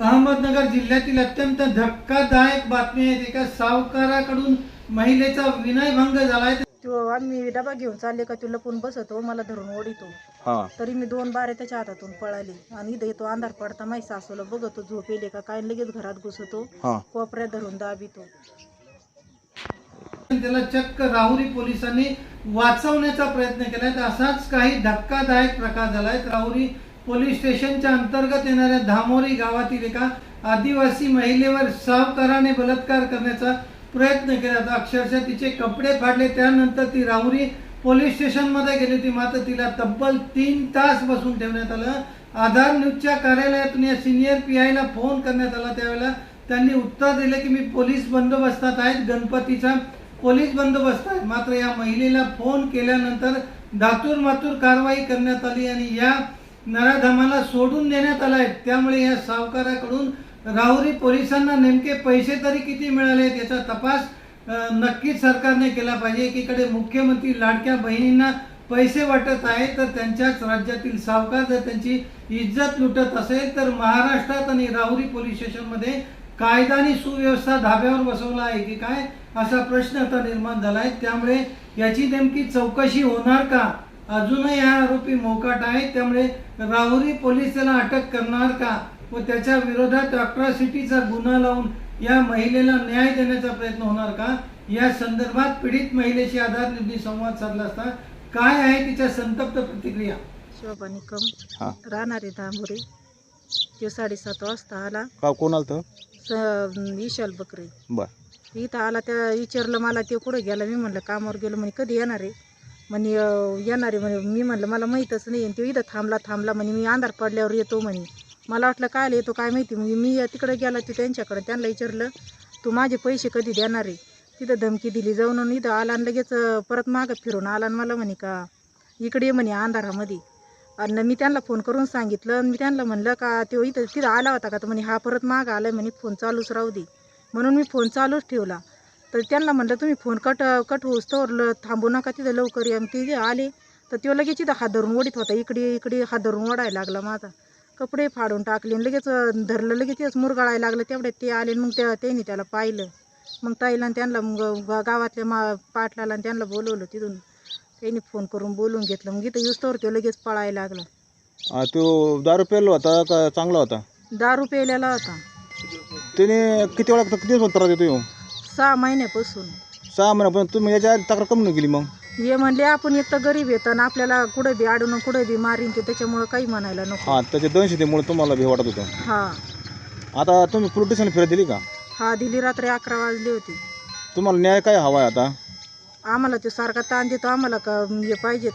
अहमदनगर जिल्ह्यातील अत्यंत धक्कादायक बातमी आहे एका सावकाराकडून महिलेचा विनयभंग झालाय. तो आम्ही डबा घेऊन चालले का तो लपून बसतो मला धरून ओढितो. हा. तरी मी दोन बारे त्याच्या हातातून पळाले. आणि इथं येतो अंधार पडता माही सासूला बघतो झोप येले का काय लगेच घरात घुसतो हा. कोपऱ्यात धरून दाबितो. त्याला चक्क राहुरी पोलिसांनी वाचवण्याचा प्रयत्न केलाय. तर असाच काही धक्कादायक प्रकार झालाय. राहुरी पोलीस स्टेशनच्या अंतर्गत येणाऱ्या धामोरी गावातील एका आदिवासी महिलेवर सावकाराने बलात्कार करण्याचा प्रयत्न केला. होता अक्षरशः तिचे कपडे फाडले. त्यानंतर ती राहुरी पोलीस स्टेशनमध्ये गेली होती. मात्र तिला तब्बल तीन तास बसून ठेवण्यात आलं. आधार न्यूजच्या कार्यालयातून या सिनियर पी आयला फोन करण्यात आला. त्यावेळेला त्यांनी उत्तर दिले की मी पोलीस बंदोबस्तात आहेत. गणपतीचा पोलीस बंदोबस्त आहे. मात्र या महिलेला फोन केल्यानंतर धातूर मातूर कारवाई करण्यात आली आणि या नराधमाला सोडून देण्यात आलाय. त्यामुळे या सावकाराकडून राहुरी पोलिसांना नेमके पैसे तरी किती मिळाले याचा तपास नक्कीच सरकारने केला पाहिजे. एकीकडे मुख्यमंत्री लाडक्या बहिणींना पैसे वाटत आहे तर त्यांच्याच राज्यातील सावकार जर त्यांची इज्जत लुटत असेल तर महाराष्ट्रात आणि राहुरी पोलीस स्टेशनमध्ये कायदा आणि सुव्यवस्था धाब्यावर बसवला आहे की काय? असा प्रश्न आता निर्माण झाला आहे त्यामुळे याची नेमकी चौकशी होणार का? अजूनही हा आरोपी मोकाट आहे त्यामुळे राहुरी पोलीस त्याला अटक करणार का? व त्याच्या विरोधात अट्रॉसिटीचा गुन्हा लावून या महिलेला न्याय देण्याचा प्रयत्न होणार का? या संदर्भात पीडित महिलेशी आधार निधी संवाद साधला असता काय आहे तिच्या संतप्त प्रतिक्रिया? शोभा निकम हा. राहणारे धांबुरे तो साडेसात वाजता आला. का कोण आलं तर स विशाल बकरे. बर. इथं आला त्या विचारलं मला ते कुठं गेला? मी म्हणलं कामावर गेलो. म्हणे कधी येणार आहे? म्हणे येणार आहे म्हणे. मी म्हणलं मला माहीतच नाही. आणि तो इथं थांबला थांबला म्हणे मी अंधार पडल्यावर येतो म्हणे. मला वाटलं काय येतो काय माहिती? म्हणजे मी तिकडे गेला तू त्यांच्याकडे त्यांना विचारलं तू माझे पैसे कधी देणार आहे? तिथं धमकी दिली जाऊन आणि इथं आला आणि लगेच परत मागं फिरून आला आणि मला म्हणे का इकडे ये म्हणे अंधारामध्ये. आणि मी त्यांना फोन करून सांगितलं आणि मी त्यांना म्हणलं का तो इथं तिथं आला होता का? तर म्हणे हा परत मागं आला म्हणे फोन चालूच राहू दे. म्हणून मी फोन चालूच ठेवला. तर त्यांना म्हणलं तुम्ही फोन कट कट होऊस तर ल- थांबू नका तिथं लवकर या. ते जे आले तर तो लगेच इथं हात धरून ओढीत होता. इकडे इकडे हात धरून ओढायला लागला माझा. कपडे फाडून टाकले आणि लगेच धरलं लगेच तेच मुरगाळायला लागलं. तेवढ्यात ते आले मग त्या त्यांनी त्याला पाहिलं. मग ताईला आणि त्यांना मग गावातल्या मा पाटलाला आणि त्यांना बोलवलं तिथून. त्यांनी फोन करून बोलून घेतलं. मग इथं युस्तवर तो लगेच पळायला लागला. तो दारू पेलो होता का चांगला होता? दारू प्यायलेला होता. त्याने किती वेळा किती दिवस त्रास देतो? सहा महिन्यापासून. सहा महिन्यापर्यंत तुम्ही याच्या आधी तक्रार कमी केली मग? हे म्हणले आपण एक तर गरीब येतं आणि आपल्याला कुठे बी अडून कुठे बी मारीन ते त्याच्यामुळं काही म्हणायला नको. हा त्याच्या दहशतीमुळे तुम्हाला भीती वाटत होतं. हा. आता तुम्ही पोलीस स्टेशन फिरत दिली का? हा दिली रात्री अकरा वाजली होती. तुम्हाला न्याय काय हवा आहे आता? आम्हाला ते सारखा ताण देतो आम्हाला का हे पाहिजेत?